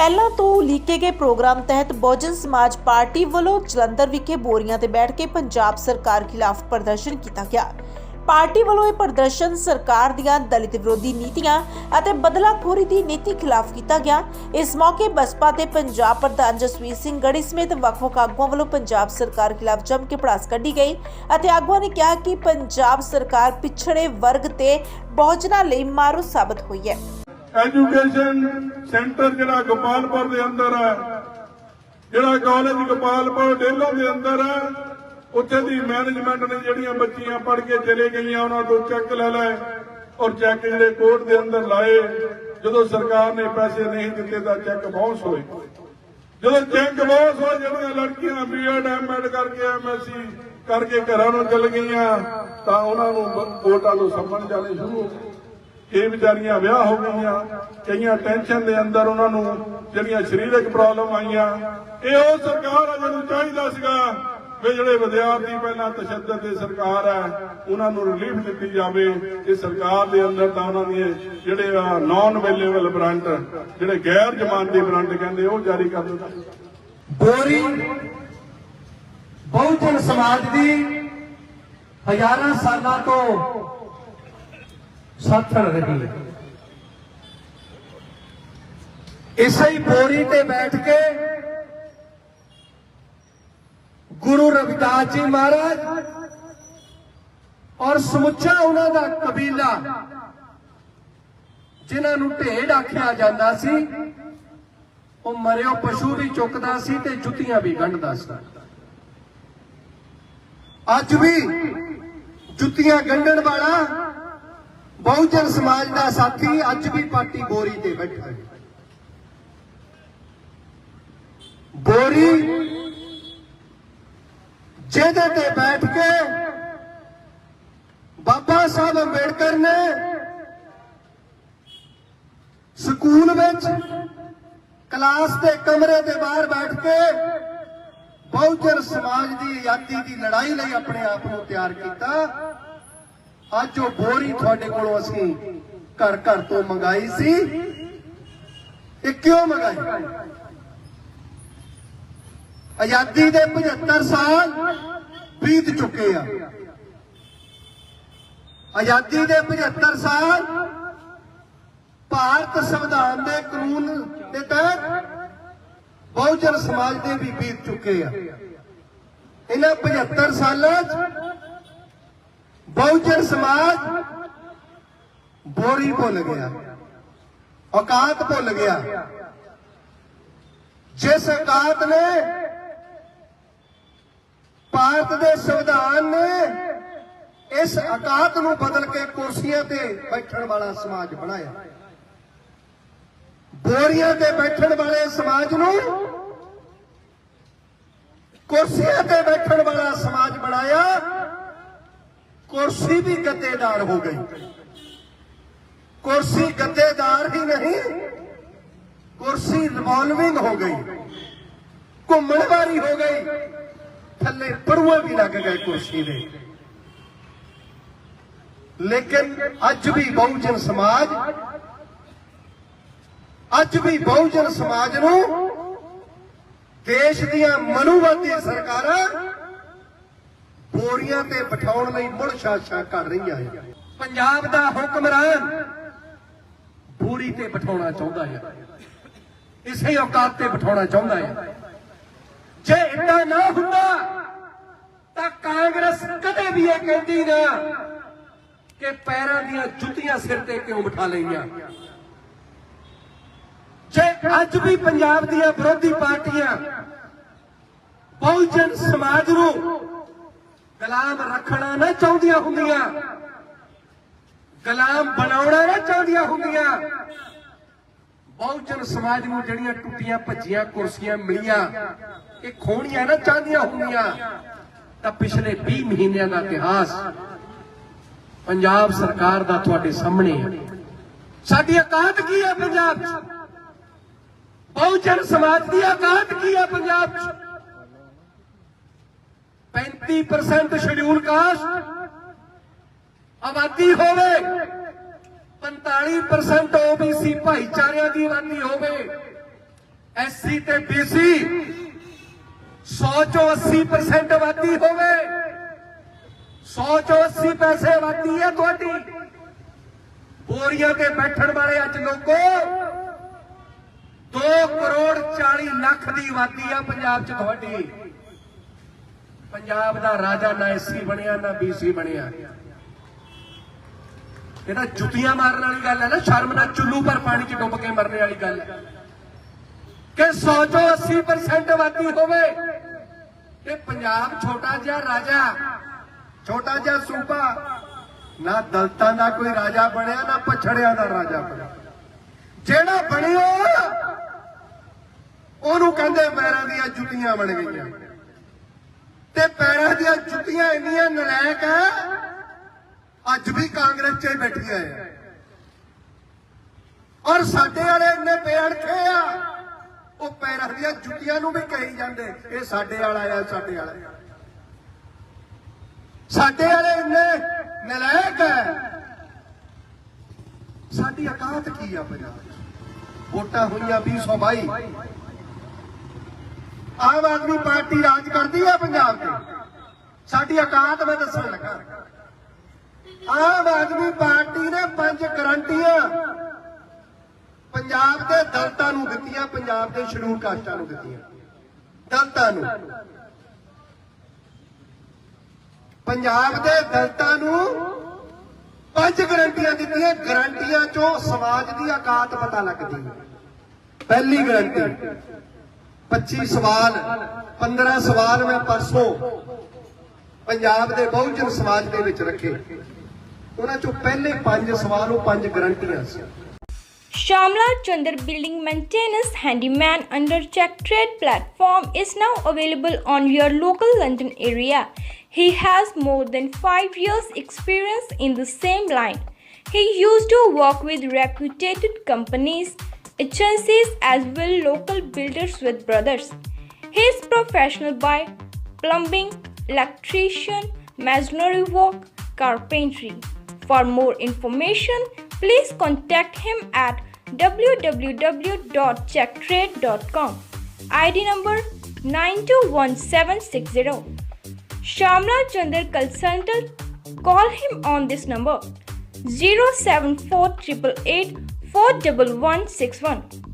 ਪਹਿਲਾਂ ਤੋਂ ਲੀਕੇ ਗਏ ਪ੍ਰੋਗਰਾਮ ਤਹਿਤ ਬਹੁਜਨ ਸਮਾਜ ਪਾਰਟੀ ਵੱਲੋਂ ਜਲੰਧਰ ਵਿਖੇ ਬੋਰੀਆਂ ਤੇ ਬੈਠ ਕੇ ਪੰਜਾਬ ਸਰਕਾਰ ਖਿਲਾਫ ਪ੍ਰਦਰਸ਼ਨ ਕੀਤਾ ਗਿਆ। ਪਾਰਟੀ ਵੱਲੋਂ ਇਹ ਪ੍ਰਦਰਸ਼ਨ ਸਰਕਾਰ ਦੀਆਂ ਦਲਿਤ ਵਿਰੋਧੀ ਨੀਤੀਆਂ ਅਤੇ ਬਦਲਾਖੋਰੀ ਦੀ ਨੀਤੀ ਖਿਲਾਫ ਕੀਤਾ ਗਿਆ। ਇਸ ਮੌਕੇ ਬਸਪਾ ਦੇ ਪੰਜਾਬ ਪ੍ਰਧਾਨ ਜਸਵੀਰ ਸਿੰਘ ਗੜੀ ਸਮੇਤ ਵੱਖ-ਵੱਖ ਆਗੂਆਂ ਵੱਲੋਂ ਪੰਜਾਬ ਸਰਕਾਰ ਖਿਲਾਫ ਜੰਮ ਕੇ ਪੜਾਸ ਕੱਢੀ ਗਈ ਅਤੇ ਆਗੂਆਂ ਨੇ ਕਿਹਾ ਕਿ ਪੰਜਾਬ ਸਰਕਾਰ ਪਿਛੜੇ ਵਰਗ ਤੇ ਬਹੁਜਨਾਂ ਲਈ ਮਾਰੂ ਸਾਬਤ ਹੋਈ ਹੈ। ਐਜੂਕੇਸ਼ਨ ਸੈਂਟਰ ਜਿਹੜਾ ਗੋਪਾਲਪੁਰ ਦੇ ਅੰਦਰ ਹੈ, ਜਿਹੜਾ ਕਾਲਜ ਗੋਪਾਲਪੁਰ ਡੇਲੋਂ ਦੇ ਅੰਦਰ ਹੈ, ਉੱਥੇ ਦੀ ਮੈਨੇਜਮੈਂਟ ਨੇ ਜਿਹੜੀਆਂ ਬੱਚੀਆਂ ਪੜ੍ਹ ਕੇ ਚਲੇ ਗਈਆਂ, ਉਹਨਾਂ ਤੋਂ ਚੈੱਕ ਲੈ ਲਏ ਔਰ ਚੈੱਕ ਜਿਹੜੇ ਕੋਰਟ ਦੇ ਅੰਦਰ ਲਾਏ। ਜਦੋਂ ਸਰਕਾਰ ਨੇ ਪੈਸੇ ਨਹੀਂ ਦਿੱਤੇ ਤਾਂ ਚੈੱਕ ਬਾਉਂਸ ਹੋਏ ਜਦੋਂ ਚੈੱਕ ਬਾਉਂਸ ਹੋਏ ਜਿਹੜੀਆਂ ਲੜਕੀਆਂ ਬੀਐਡ ਐਮਐਡ ਕਰਕੇ ਐਮਐਸਸੀ ਕਰਕੇ ਘਰਾਂ ਨੂੰ ਚਲ ਗਈਆਂ, ਤਾਂ ਉਹਨਾਂ ਨੂੰ ਬ- ਕੋਰਟਾਂ ਤੋਂ ਸੰਭਣ ਜਾਣੇ ਸ਼ੁਰੂ ਹੋ ਗਏ। ਇਹ ਵਿਚਾਰੀਆਂ ਵਿਆਹ ਹੋ ਗਈਆਂ। ਕਈਆਂ ਟੈਨਸ਼ਨ ਦੇ ਅੰਦਰ ਉਹਨਾਂ ਨੂੰ ਜਿਹੜੀਆਂ ਸਰੀਰਕ ਪ੍ਰੋਬਲਮ ਆਈਆਂ। ਇਹ ਉਹ ਸਰਕਾਰ ਆ ਜਿਹਨੂੰ ਚਾਹੀਦਾ ਸੀਗਾ ਵੀ ਜਿਹੜੇ ਵਿਦਿਆਰਥੀ ਪਹਿਲਾਂ ਤਸ਼ੱਦਦ ਦੀ ਸਰਕਾਰ ਹੈ ਉਹਨਾਂ ਨੂੰ ਰਿਲੀਫ ਦਿੱਤੀ ਜਾਵੇ। ਇਹ ਸਰਕਾਰ ਦੇ ਅੰਦਰ ਤਾਂ ਉਹਨਾਂ ਦੇ ਜਿਹੜੇ ਨਾਨ ਅਵੇਲੇਬਲ ਬ੍ਰਾਂਟ ਜਿਹੜੇ ਗੈਰ ਜ਼ਮਾਨਤੀ ਬ੍ਰਾਂਟ ਕਹਿੰਦੇ, ਉਹ ਜਾਰੀ ਕਰ ਦਿੱਤਾ। ਬੋਰੀ ਬਹੁਜਨ ਸਮਾਜ ਦੀ ਹਜ਼ਾਰਾਂ ਸਾਲਾਂ ਤੋਂ ਸਾਥਣ ਰਹੀ ਇਸੇ ਹੀ ਬੋਰੀ ਤੇ ਬੈਠ ਕੇ ਗੁਰੂ ਰਵਿਦਾਸ ਜੀ ਮਹਾਰਾਜ ਔਰ ਸਮੁੱਚਾ ਉਹਨਾਂ ਦਾ ਕਬੀਲਾ, ਜਿਨ੍ਹਾਂ ਨੂੰ ਢੇਡ ਆਖਿਆ ਜਾਂਦਾ ਸੀ, ਉਹ ਮਰਿਓ ਪਸ਼ੂ ਵੀ ਚੁੱਕਦਾ ਸੀ ਤੇ ਜੁੱਤੀਆਂ ਵੀ ਗੰਢਦਾ ਸੀ। ਅੱਜ ਵੀ ਜੁੱਤੀਆਂ ਗੰਢਣ ਵਾਲਾ ਬਹੁਜਨ ਸਮਾਜ ਦਾ ਸਾਥੀ ਅੱਜ ਵੀ ਪਾਰਟੀ ਬੋਰੀ ਤੇ ਬੈਠਾ ਬੋਰੀ ਜਿਹਦੇ ਤੇ ਬੈਠ ਕੇ ਬਾਬਾ ਸਾਹਿਬ ਅੰਬੇਡਕਰ ਨੇ ਸਕੂਲ ਵਿੱਚ ਕਲਾਸ ਦੇ ਕਮਰੇ ਦੇ ਬਾਹਰ ਬੈਠ ਕੇ ਬਹੁਜਨ ਸਮਾਜ ਦੀ ਆਜ਼ਾਦੀ ਦੀ ਲੜਾਈ ਲਈ ਆਪਣੇ ਆਪ ਨੂੰ ਤਿਆਰ ਕੀਤਾ। ਅੱਜ ਉਹ ਬੋਰੀ ਤੁਹਾਡੇ ਕੋਲੋਂ ਅਸੀਂ ਘਰ ਘਰ ਤੋਂ ਮੰਗਾਈ ਸੀ। ਇਹ ਕਿਉਂ ਮੰਗਾਈ? ਆਜ਼ਾਦੀ ਦੇ 75 ਸਾਲ ਬੀਤ ਚੁੱਕੇ ਆ। ਆਜ਼ਾਦੀ ਦੇ 75 ਸਾਲ ਭਾਰਤ ਸੰਵਿਧਾਨ ਦੇ ਕਾਨੂੰਨ ਦੇ ਤਹਿਤ ਬਹੁਜਨ ਸਮਾਜ ਦੇ ਵੀ ਬੀਤ ਚੁੱਕੇ ਆ। ਇਹਨਾਂ 75 ਸਾਲਾਂ 'ਚ ਬਹੁਜਨ ਸਮਾਜ ਬੋਰੀ ਭੁੱਲ ਗਿਆ ਔਕਾਤ ਭੁੱਲ ਗਿਆ ਜਿਸ ਔਕਾਤ ਨੇ ਭਾਰਤ ਦੇ ਸੰਵਿਧਾਨ ਨੇ ਇਸ ਔਕਾਤ ਨੂੰ ਬਦਲ ਕੇ ਕੁਰਸੀਆਂ ਤੇ ਬੈਠਣ ਵਾਲਾ ਸਮਾਜ ਬਣਾਇਆ ਬੋਰੀਆਂ ਤੇ ਬੈਠਣ ਵਾਲੇ ਸਮਾਜ ਨੂੰ ਕੁਰਸੀਆਂ ਤੇ ਬੈਠਣ ਵਾਲਾ ਸਮਾਜ ਬਣਾਇਆ ਕੁਰਸੀ ਵੀ ਗੱਦੇਦਾਰ ਹੋ ਗਈ। ਕੁਰਸੀ ਗੱਦੇਦਾਰ ਹੀ ਨਹੀਂ, ਕੁਰਸੀ ਰਿਵੋਲਵਿੰਗ ਹੋ ਗਈ। ਘੁੰਮਣ ਵਾਲੀ ਹੋ ਗਈ। ਥੱਲੇ ਪੜੂਏ ਵੀ ਲੱਗ ਗਏ ਕੁਰਸੀ ਦੇ। ਲੇਕਿਨ ਅੱਜ ਵੀ ਬਹੁਜਨ ਸਮਾਜ, ਅੱਜ ਵੀ ਬਹੁਜਨ ਸਮਾਜ ਨੂੰ ਦੇਸ਼ ਦੀਆਂ ਮਨੂਵਾਦੀ ਸਰਕਾਰਾਂ ਬੋਰੀਆਂ ਤੇ ਬਿਠਾਉਣ ਲਈ ਮੁੜ ਸ਼ਾਸਾ ਕਰ ਰਹੀਆਂ ਹੈ ਪੰਜਾਬ ਦਾ ਹੁਕਮਰਾਨ ਬੋਰੀ ਤੇ ਬਿਠਾਉਣਾ ਚਾਹੁੰਦਾ ਹੈ ਇਸੇ ਔਕਾਤ ਤੇ ਬਿਠਾਉਣਾ ਚਾਹੁੰਦਾ ਹੈ ਜੇ ਇੰਨਾ ਨਾ ਹੁੰਦਾ, ਤਾਂ ਕਾਂਗਰਸ ਕਦੇ ਵੀ ਇਹ ਕਹਿੰਦੀ ਨਾ ਕਿ ਪੈਰਾਂ ਦੀਆਂ ਜੁੱਤੀਆਂ ਸਿਰ ਤੇ ਕਿਉਂ ਬਿਠਾ ਲਈਆਂ। ਜੇ ਅੱਜ ਵੀ ਪੰਜਾਬ ਦੀਆਂ ਵਿਰੋਧੀ ਪਾਰਟੀਆਂ, ਬਹੁਜਨ ਸਮਾਜ ਨੂੰ ਗੁਲਾਮ ਰੱਖਣਾ ਨਾ ਚਾਹੁੰਦੀਆਂ ਹੁੰਦੀਆਂ। ਗੁਲਾਮ ਬਣਾਉਣਾ ਨਾ ਚਾਹੁੰਦੀਆਂ ਹੁੰਦੀਆਂ। ਬਹੁਜਨ ਸਮਾਜ ਨੂੰ ਜਿਹੜੀਆਂ ਟੁੱਟੀਆਂ ਭੱਜੀਆਂ ਕੁਰਸੀਆਂ ਮਿਲੀਆਂ, ਇਹ ਖੋਣੀਆਂ ਨਾ ਚਾਹੁੰਦੀਆਂ ਹੁੰਦੀਆਂ। ਤਾਂ ਪਿਛਲੇ 20 ਮਹੀਨਿਆਂ ਦਾ ਇਤਿਹਾਸ ਪੰਜਾਬ ਸਰਕਾਰ ਦਾ ਤੁਹਾਡੇ ਸਾਹਮਣੇ ਹੈ। ਸਾਡੀ ਔਕਾਤ ਕੀ ਹੈ ਪੰਜਾਬ 'ਚ? ਬਹੁਜਨ ਸਮਾਜ ਦੀ ਔਕਾਤ ਕੀ ਹੈ ਪੰਜਾਬ 'ਚ? 35% ਸ਼ਡਿਊਲ ਕਾਸਟ ਆਬਾਦੀ ਹੋਵੇ 45% OBC ਭਾਈਚਾਰਿਆਂ ਦੀ ਆਬਾਦੀ ਹੋਵੇ ਐਸਸੀ ਤੇ ਬੀਸੀ 100 ਚੋਂ 80% ਆਬਾਦੀ ਹੋਵੇ 100 ਚੋਂ 80 ਪੈਸੇ ਆਬਾਦੀ ਹੈ ਤੁਹਾਡੀ। ਬੋਰੀਆਂ ਤੇ ਬੈਠਣ ਵਾਲੇ ਅੱਜ ਲੋਕੋ 2 ਕਰੋੜ 40 ਲੱਖ ਦੀ ਆਬਾਦੀ ਆ ਪੰਜਾਬ 'ਚ ਤੁਹਾਡੀ। ਪੰਜਾਬ ਦਾ ਰਾਜਾ ਨਾ ਐਸਸੀ ਬਣਿਆ, ਨਾ ਬੀਸੀ ਬਣਿਆ। ਇਹਦਾ ਜੁੱਤੀਆਂ ਮਾਰਨ ਵਾਲੀ ਗੱਲ ਹੈ ਨਾ, ਸ਼ਰਮ ਨਾਲ ਚੁੱਲੂ ਪਰ ਪਾਣੀ 'ਚ ਡੁੱਬ ਕੇ ਮਰਨੇ ਵਾਲੀ ਗੱਲ ਹੈ। ਕਿ 100 ਚੋਂ 80% ਆਬਾਦੀ ਹੋਵੇ। ਤੇ ਪੰਜਾਬ ਛੋਟਾ ਜਿਹਾ ਰਾਜਾ, ਛੋਟਾ ਜਿਹਾ ਸੂਬਾ, ਨਾ ਦਲਤਾਂ ਦਾ ਕੋਈ ਰਾਜਾ ਬਣਿਆ, ਨਾ ਪਛੜਿਆਂ ਦਾ ਰਾਜਾ ਬਣਿਆ। ਜਿਹੜਾ ਬਣਿਆ, ਉਹਨੂੰ ਕਹਿੰਦੇ ਪੈਰਾਂ ਦੀਆਂ ਜੁੱਤੀਆਂ ਬਣ ਗਈਆਂ। ਤੇ ਪੈਰਾਂ ਦੀਆਂ ਜੁੱਤੀਆਂ ਇੰਨੀਆਂ ਨਲਾਇਕ ਆ, ਅੱਜ ਵੀ ਕਾਂਗਰਸ 'ਚ ਹੀ ਬੈਠੀਆਂ ਆ। ਔਰ ਸਾਡੇ ਵਾਲੇ ਇੰਨੇ ਬੇਅੜਖੇ ਆ, ਉਹ ਪੈਰਾਂ ਦੀਆਂ ਜੁੱਤੀਆਂ ਨੂੰ ਵੀ ਕਹੀ ਜਾਂਦੇ, ਇਹ ਸਾਡੇ ਵਾਲਾ ਆ, ਸਾਡੇ ਵਾਲਾ ਸਾਡੇ ਵਾਲੇ ਇੰਨੇ ਨਲਾਇਕ ਹੈ ਸਾਡੀ ਔਕਾਤ ਕੀ ਆ ਪੰਜਾਬ 'ਚ? ਵੋਟਾਂ ਹੋਈਆਂ 222 ਆਮ ਆਦਮੀ ਪਾਰਟੀ ਰਾਜ ਕਰਦੀ ਹੈ ਪੰਜਾਬ 'ਚ ਸਾਡੀ ਔਕਾਤ ਮੈਂ ਦੱਸਣ ਲੱਗਾ। ਆਮ ਆਦਮੀ ਪਾਰਟੀ ਨੇ ਪੰਜ ਗਰੰਟੀਆਂ ਪੰਜਾਬ ਦੇ ਦਲਤਾਂ ਨੂੰ ਦਿੱਤੀਆਂ, ਪੰਜਾਬ ਦੇ ਸ਼ਡਿਊਲ ਕਾਸਟਾਂ ਨੂੰ ਦਿੱਤੀਆਂ। ਦਲਤਾਂ ਨੂੰ। ਪੰਜਾਬ ਦੇ ਦਲਤਾਂ ਨੂੰ ਪੰਜ ਗਰੰਟੀਆਂ ਦਿੱਤੀਆਂ। ਗਰੰਟੀਆਂ ਚੋਂ ਸਮਾਜ ਦੀ ਔਕਾਤ ਪਤਾ ਲੱਗਦੀ। ਹੈ ਪਹਿਲੀ ਗਰੰਟੀ 25 ਸਵਾਲ 15 ਸਵਾਲ ਮੈਂ ਪਰਸੋਂ ਪੰਜਾਬ ਦੇ ਬਹੁਜਨ ਸਮਾਜ ਦੇ ਵਿੱਚ ਰੱਖੇ ਉਹਨਾਂ ਚੋਂ ਪਹਿਲੇ ਪੰਜ ਸਵਾਲ ਉਹ ਪੰਜ ਗਰੰਟੀਆਂ ਸੀ Shamla Chandar Building Maintenance Handyman under Check Trade platform is now available on your local London area. He has more than 5 years experience in the same line. He used to work with reputed companies, agencies as well local builders with brothers. He is professional by plumbing, electrician, masonry work, carpentry. For more information, please contact him at www.checktrade.com. ID number 921760. Shamla Chandar Consultant. Call him on this number 07488 41161.